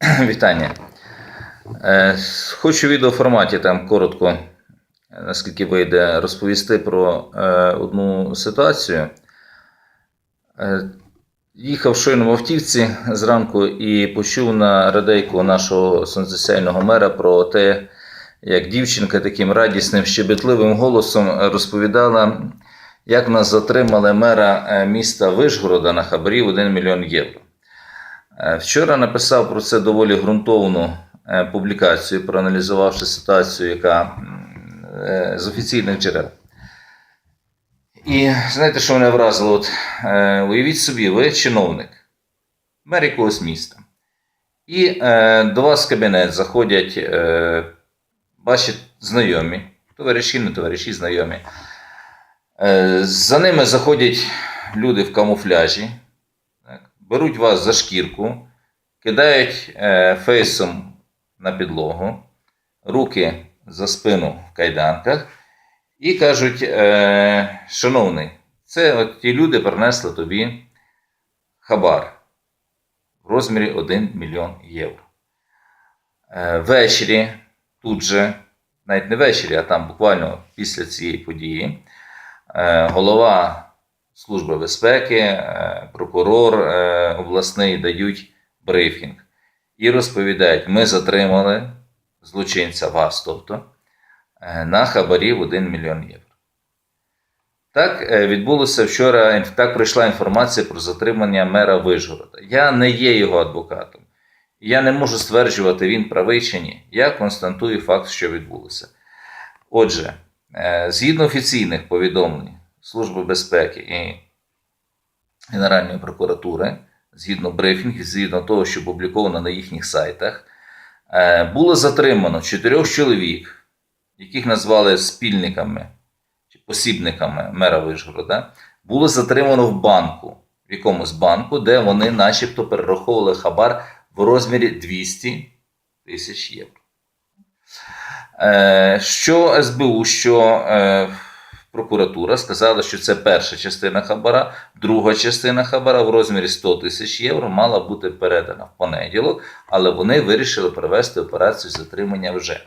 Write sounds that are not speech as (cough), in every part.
(clears throat) Вітання. Е, Хочу в відеоформаті там коротко, е, наскільки вийде, розповісти про е, одну ситуацію. Їхав щойно в автівці зранку і почув на радейку нашого сонцесяйного мера про те, як дівчинка таким радісним, щебетливим голосом розповідала, як нас затримали мера міста Вишгорода на хабарі в 1 мільйон євро. Е, Вчора написав про це доволі ґрунтовну е, публікацію, проаналізувавши ситуацію, яка е, з офіційних джерел. І знаєте, що мене вразило? От, уявіть собі, ви чиновник, мер якогось міста. І е, до вас в кабінет заходять е, ваші знайомі, товариші, не товариші, знайомі. Е, за ними заходять люди в камуфляжі, беруть вас за шкірку, кидають е, фейсом на підлогу, руки за спину в кайданках і кажуть: е, шановний, це от ті люди принесли тобі хабар в розмірі 1 мільйон євро. Е, ввечері, тут же, навіть не ввечері, а там буквально після цієї події, голова Служби безпеки, е, прокурор е, обласний дають брифінг і розповідають: ми затримали злочинця вас, тобто, е, на хабарі в 1 мільйон євро. Так відбулося вчора, так прийшла інформація про затримання мера Вижгорода. Я не є його адвокатом. Я не можу стверджувати, він правий чи ні. Я констатую факт, що відбулося. Отже, згідно офіційних повідомлень Служби безпеки і Генеральної прокуратури, згідно брифінгів, згідно того, що опубліковано на їхніх сайтах, е, було затримано чотирьох чоловік, яких назвали спільниками чи посібниками мера Вишгорода, було затримано в банку, в якомусь банку, де вони начебто перераховували хабар в розмірі 200 тисяч євро. Е, Що СБУ, що е, прокуратура сказала, що це перша частина хабара, друга частина хабара в розмірі 100 тисяч євро мала бути передана в понеділок, але вони вирішили провести операцію затримання вже.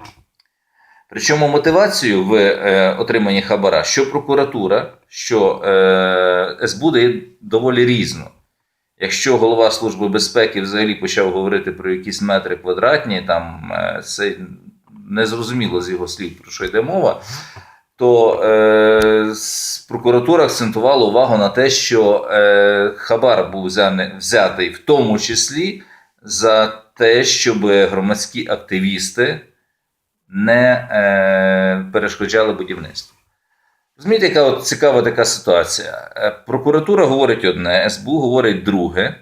Причому мотивацію в е, отриманні хабара, що прокуратура, що е, СБУ дає доволі різно. Якщо голова Служби безпеки взагалі почав говорити про якісь метри квадратні, там е, це незрозуміло з його слів, про що йде мова, то е, прокуратура акцентувала увагу на те, що е, хабар був взятий в тому числі за те, щоб громадські активісти не е, перешкоджали будівництву. Розумієте, яка от цікава така ситуація? Е, Прокуратура говорить одне, СБУ говорить друге.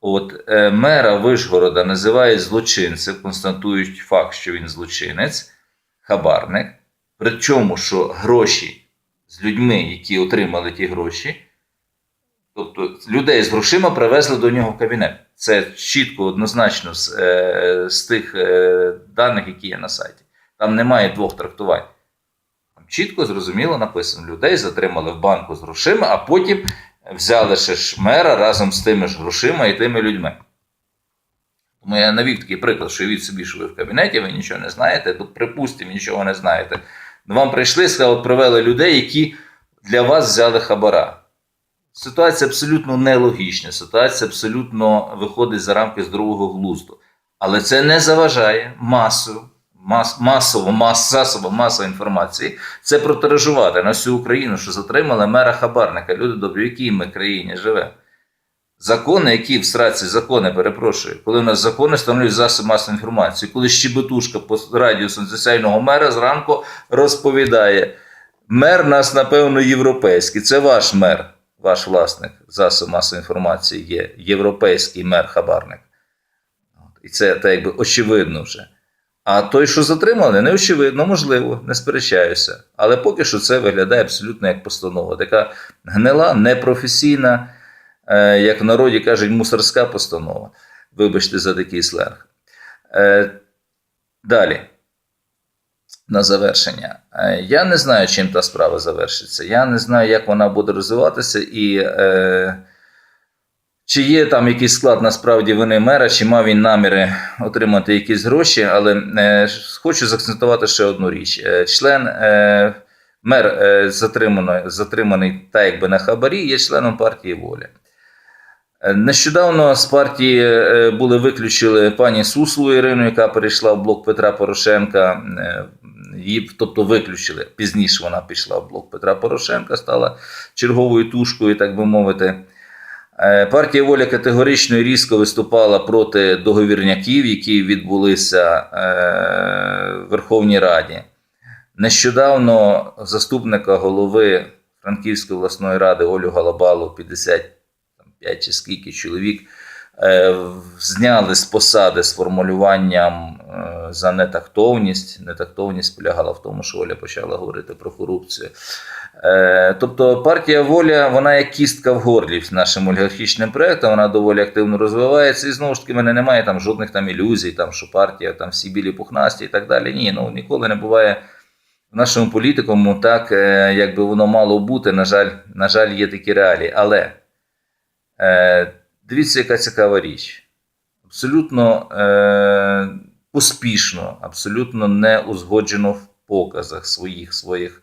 От е, мера Вишгорода називають злочинцем, констатують факт, що він злочинець, хабарник. Причому, що гроші з людьми, які отримали ті гроші, тобто людей з грошима привезли до нього в кабінет. Це чітко, однозначно з, е, з тих е, даних, які є на сайті. Там немає двох трактувань. Там чітко, зрозуміло написано: людей затримали в банку з грошима, а потім взяли ще ж мера разом з тими ж грошима і тими людьми. Тому я навів такий приклад, що від собі, що ви в кабінеті, ви нічого не знаєте, тут, припустимо, нічого не знаєте. Вам прийшли, сказали, привели людей, які для вас взяли хабара. Ситуація абсолютно нелогічна, ситуація абсолютно виходить за рамки здорового глузду. Але це не заважає масу, мас, масово, мас, засобам масової інформації це протиражувати на всю Україну, що затримали мера хабарника. Люди добрі, в якій ми країні живемо. Закони, які в сраці закони, перепрошую, коли у нас закони встановлюють засоб масової інформації, коли щебетушка по радіо сонцесяйного мера зранку розповідає: мер нас, напевно, європейський. Це ваш мер, ваш власник засоб масової інформації є європейський мер-хабарник. І це так якби очевидно вже. А той, що затримали, не очевидно, можливо, не сперечаюся. Але поки що це виглядає абсолютно як постанова. Така гнила, непрофесійна, як в народі кажуть, мусорська постанова. Вибачте за такий сленг. Е, далі. На завершення. Е, Я не знаю, чим та справа завершиться. Я не знаю, як вона буде розвиватися, і е, Чи є там якийсь склад насправді вини мера, чи мав він наміри отримати якісь гроші, але е, хочу заакцентувати ще одну річ. Е, член е, мер е, затриманий, затриманий так якби на хабарі, є членом партії Воля. Е, Нещодавно з партії е, були виключили пані Суслу Ірину, яка перейшла в блок Петра Порошенка. Е, Її, тобто виключили. Пізніше вона пішла в блок Петра Порошенка, стала черговою тушкою, так би мовити. Партія воля категорично і різко виступала проти договірняків, які відбулися в Верховній Раді. Нещодавно заступника голови Франківської обласної ради Олю Галабалу, 55 чи скільки чоловік, е, зняли з посади з формулюванням е, за нетактовність. Нетактовність полягала в тому, що Оля почала говорити про корупцію. Е, Тобто партія воля, вона як кістка в горлі нашим олігархічним проектом, вона доволі активно розвивається. І знову ж таки, в мене немає там жодних там ілюзій, там, що партія там всі білі пухнасті і так далі. Ні, ну ніколи не буває в нашому політикуму так, як би воно мало бути. На жаль, на жаль, є такі реалії. Але дивіться, яка цікава річ. Абсолютно е, поспішно, абсолютно не узгоджено в показах своїх своїх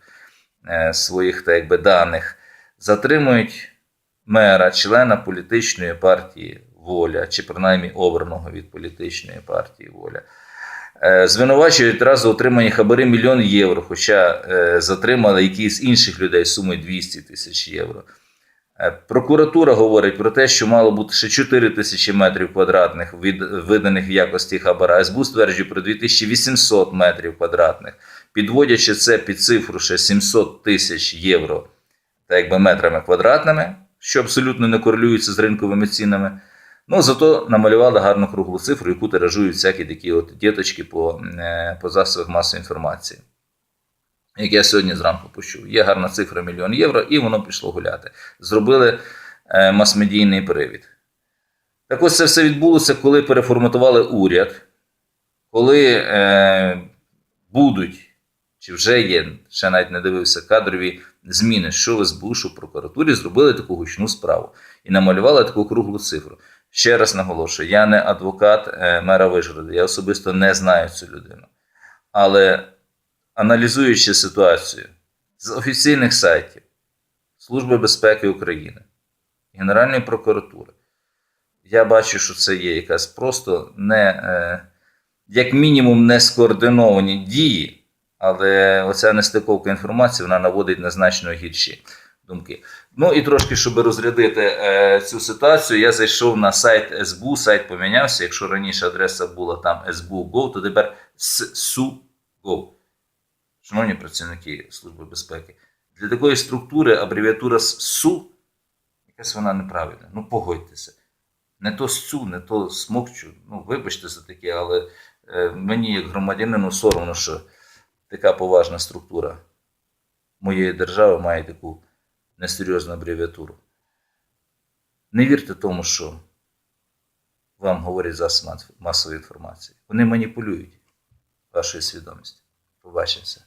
е, своїх так якби, даних, затримують мера, члена політичної партії Воля, чи принаймні обраного від політичної партії Воля. Е, Звинувачують разу отримані хабари мільйон євро, хоча е, затримали якісь інших людей з сумою 200 тисяч євро. Е, Прокуратура говорить про те, що мало бути ще 4 тисячі метрів квадратних від виданих в якості хабара. СБУ стверджує про 2800 метрів квадратних, підводячи це під цифру ще 700 тисяч євро, так якби метрами квадратними, що абсолютно не корелюється з ринковими цінами. Ну, зато намалювали гарну круглу цифру, яку тиражують всякі такі от діточки по, е, по засобах масової інформації. Як я сьогодні зранку почув, є гарна цифра мільйон євро, і воно пішло гуляти. Зробили е, мас-медійний привід. Так ось це все відбулося, коли переформатували уряд, коли е, будуть, чи вже є, ще навіть не дивився кадрові зміни, що в СБУ, що в прокуратурі зробили таку гучну справу і намалювали таку круглу цифру. Ще раз наголошую, я не адвокат е, мера Вишгорода, я особисто не знаю цю людину. Але аналізуючи ситуацію з офіційних сайтів Служби безпеки України, Генеральної прокуратури, я бачу, що це є якась просто не, е, як мінімум, не скоординовані дії, але оця нестиковка інформації вона наводить на значно гірші думки. Ну і трошки, щоб розрядити е, цю ситуацію, я зайшов на сайт СБУ, сайт помінявся. Якщо раніше адреса була там SBU.gov, то тепер SU.gov. Шановні працівники Служби безпеки, для такої структури абревіатура СУ, якась вона неправильна. Ну, погодьтеся. Не то СЦУ, не то смокчу. Ну, вибачте за таке, але е, мені, як громадянину, соромно, що така поважна структура моєї держави має таку несерйозну абревіатуру. Не вірте тому, що вам говорять засоби масової інформації. Вони маніпулюють вашою свідомістю. Побачимося.